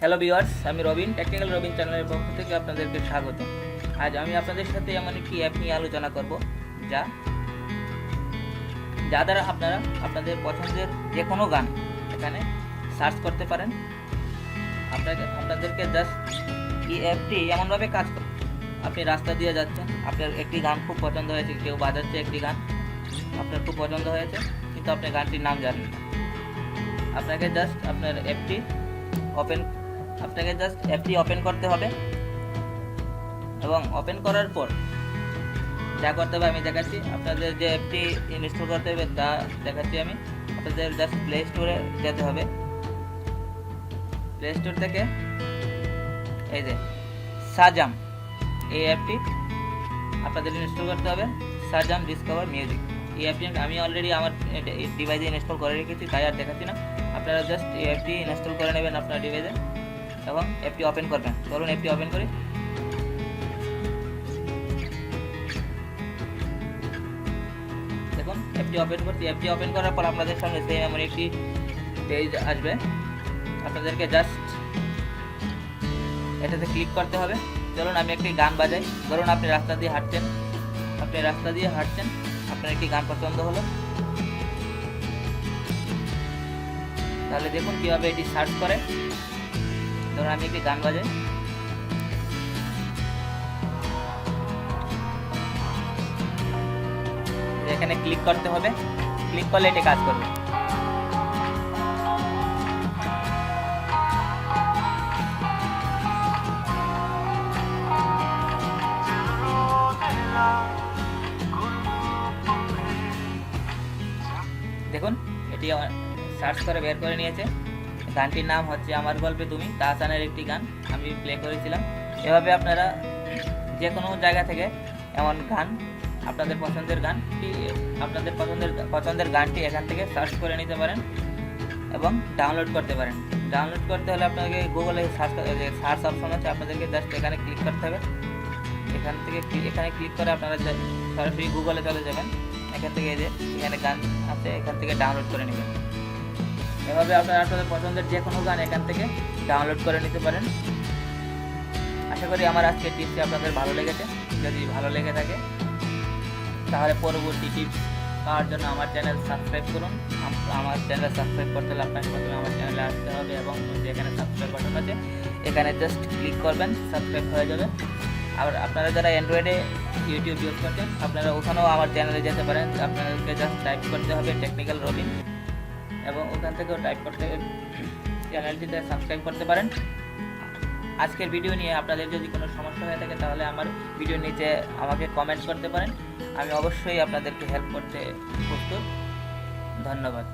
Hello viewers আমি Robin technical Robin চ্যানেলের পক্ষ থেকে আপনাদেরকে স্বাগত। আজ আমি আপনাদের সাথে এমন একটি অ্যাপ নিয়ে আলোচনা করব, যা যা দ্বারা আপনারা আপনাদের পছন্দের যে কোনো গান এখানে সার্চ করতে পারেন। আপনাকে, আপনাদেরকে জাস্ট এই অ্যাপটি এমনভাবে কাজ করে। আপনি রাস্তা দিয়ে যাচ্ছেন, আপনার একটি গান খুব পছন্দ হয়েছে, কেউ বাজাচ্ছে একটি গান, আপনার খুব পছন্দ হয়েছে। কিন্তু আপনি গানটির নাম জানেন না। আপনাকে জাস্ট আপনার অ্যাপটি ওপেন আপনাকে জাস্ট অ্যাপটি ওপেন করতে হবে। এবং ওপেন করার পর যা করতে হবে, আমি দেখাচ্ছি। আপনাদের যে অ্যাপটি ইনস্টল করতে হবে, তা দেখাচ্ছি আমি। আপনাদের জাস্ট প্লে স্টোরে যেতে হবে। প্লে স্টোর থেকে এই যে সাজাম এই অ্যাপটি আপনাদের ইনস্টল করতে হবে। সাজাম ডিসকভার মিউজিক এই অ্যাপটি আমি অলরেডি আমার ডিভাইসে ইনস্টল করে রেখেছি, তাই আর দেখাচ্ছি না। আপনারা জাস্ট এই অ্যাপটি ইনস্টল করে নেবেন আপনার ডিভাইসে এবং অ্যাপটি ওপেন করবেন। ধরুন অ্যাপটি ওপেন করি। দেখুন অ্যাপটি ওপেন করছি। অ্যাপটি ওপেন করার পর আপনাদের সামনে সেম এমন একটি পেজ আসবে। আপনাদেরকে জাস্ট এটাতে ক্লিক করতে হবে। চলুন আমি একটি গান বাজাই। ধরুন আপনি রাস্তা দিয়ে হাঁটছেন। আপনি রাস্তা দিয়ে হাঁটছেন। আপনার একটি গান পছন্দ হলো? তাহলে দেখুন কীভাবে এটি সার্চ করে। ধরুন আমি একটি গান বাজাই। এখানে ক্লিক করতে হবে। ক্লিক করলে এটি কাজ করবে। দেখুন, এটি সার্চ করে বের করে নিয়েছে। গানটির নাম হচ্ছে আমার গল্পে তুমি, তাহসানের একটি গান, আমি প্লে করেছিলাম। এভাবে আপনারা যে কোনো জায়গা থেকে এমন গান, আপনাদের পছন্দের গানটি আপনাদের পছন্দের পছন্দের গানটি এখান থেকে সার্চ করে নিতে পারেন এবং ডাউনলোড করতে পারেন। ডাউনলোড করতে হলে আপনাকে গুগলে সার্চ সার্চ অপশন আছে, আপনাদেরকে জাস্ট এখানে ক্লিক করতে হবে। এখান থেকে এখানে ক্লিক করে আপনারা সরাসরি গুগলে চলে যাবেন। এখান থেকে যে এখানে গান আছে, এখান থেকে ডাউনলোড করে নেবেন। এভাবে আপনারা আপনাদের পছন্দের যে কোনো গান এখান থেকে ডাউনলোড করে নিতে পারেন। আশা করি আমার আজকের টিপসটি আপনাদের ভালো লেগেছে। যদি ভালো লেগে থাকে, তাহলে পরবর্তী টিপস পাওয়ার জন্য আমার চ্যানেল সাবস্ক্রাইব করুন। আমার চ্যানেল সাবস্ক্রাইব করতে হলে আপনাকে প্রথমে আমার চ্যানেলে আসতে হবে এবং যেখানে সাবস্ক্রাইব বাটন আছে, এখানে জাস্ট ক্লিক করবেন সাবস্ক্রাইব হয়ে যাবে। আর আপনারা যারা অ্যান্ড্রয়েডে ইউটিউব ইউজ করছেন, আপনারা ওখানেও আমার চ্যানেলে যেতে পারেন। আপনাদেরকে জাস্ট টাইপ করতে হবে টেকনিক্যাল রবিন এবং ওখান থেকেও টাইপ করতে চ্যানেলটিতে সাবস্ক্রাইব করতে পারেন। আজকের ভিডিও নিয়ে আপনাদের যদি কোনো সমস্যা হয়ে থাকে, তাহলে আমার ভিডিওর নিচে আমাকে কমেন্ট করতে পারেন। আমি অবশ্যই আপনাদেরকে হেল্প করতে প্রস্তুত। ধন্যবাদ।